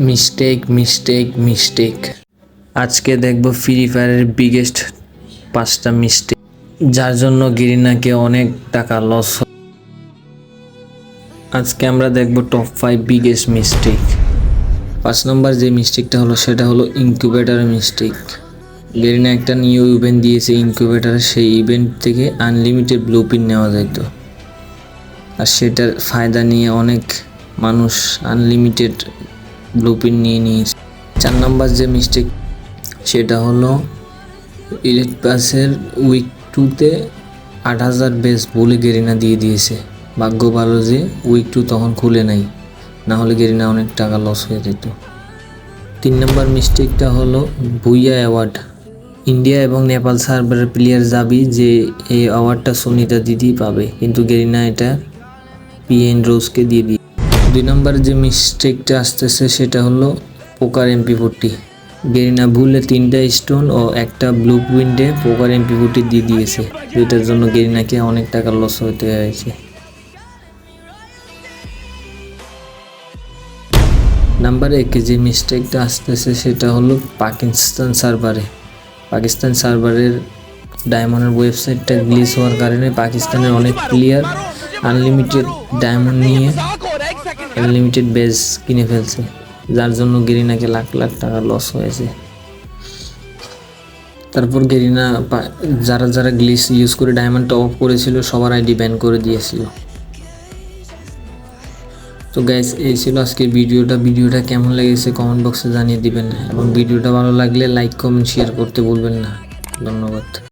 Mistake mistake mistake আজকে দেখব free ফায়ারের বিগেস্ট পাঁচটা মিস্টেক যার জন্য গিরিনাকে অনেক টাকা লস আজকে আমরা দেখব টপ ফাইভ বিগেস্ট মিস্টেক পাঁচ নম্বর যে মিস্টেকটা হলো, সেটা হলো ইনকিউবেটারের মিস্টেক গেরিনা একটা নিউ ইভেন্ট দিয়েছে ইনকিউবেটারে সেই ইভেন্ট থেকে আনলিমিটেড ব্লুপিন নেওয়া যেত আর সেটার ফায়দা নিয়ে অনেক মানুষ আনলিমিটেড ব্লুপিন নিয়ে নিয়েছে। চার নম্বর যে মিস্টেক সেটা হলো ইলেট পাসের উইক টুতে আট হাজার বেস বলে গেরিনা দিয়ে দিয়েছে। ভাগ্য ভালো যে উইক টু তখন খুলে নাই, না হলে গেরিনা অনেক টাকা লস হয়ে যেত। তিন নম্বর মিস্টেকটা হলো ভুইয়া অ্যাওয়ার্ড ইন্ডিয়া এবং নেপাল সার্ভারের প্লেয়ার যাবি যে এই অ্যাওয়ার্ডটা সুনিতা দিদি পাবে, কিন্তু গেরিনা এটা পিএন রোজকে দিয়ে দিই দুই নম্বর যে মিস্টেকটা আসতেছে সেটা হলো পোকার এমপি ফোরটি গেরিনা ভুলে তিনটা স্টোন ও একটা ব্লু প্রিন্টে পোকার এমপি ফোরটি দিয়ে দিয়েছে। যেটার জন্য গেরিনাকে অনেক টাকা লস হতে হয়েছে। নাম্বার একে যে মিস্টেকটা আসতেছে সেটা হলো পাকিস্তান সার্ভারে পাকিস্তান সার্ভারের ডায়মন্ডের ওয়েবসাইটটা গ্লিচ হওয়ার কারণে পাকিস্তানের অনেক প্লেয়ার আনলিমিটেড ডায়মন্ড নিয়ে আনলিমিটেড বেজ কিনে ফেলছে। যার জন্য গেরিনাকে লাখ লাখ টাকা লস হয়েছে। তারপর গেরিনা যারা যারা গ্লিস ইউজ করে ডায়মন্ড টপ করেছিল, সবার আইডি ব্যান করে দিয়েছিল। তো গ্যাস এই ছিল আজকের ভিডিওটা। ভিডিওটা কেমন লেগেছে কমেন্ট বক্সে জানিয়ে দিবেন। এবং ভিডিওটা ভালো লাগলে লাইক কমেন্ট শেয়ার করতে ভুলবেন না। ধন্যবাদ।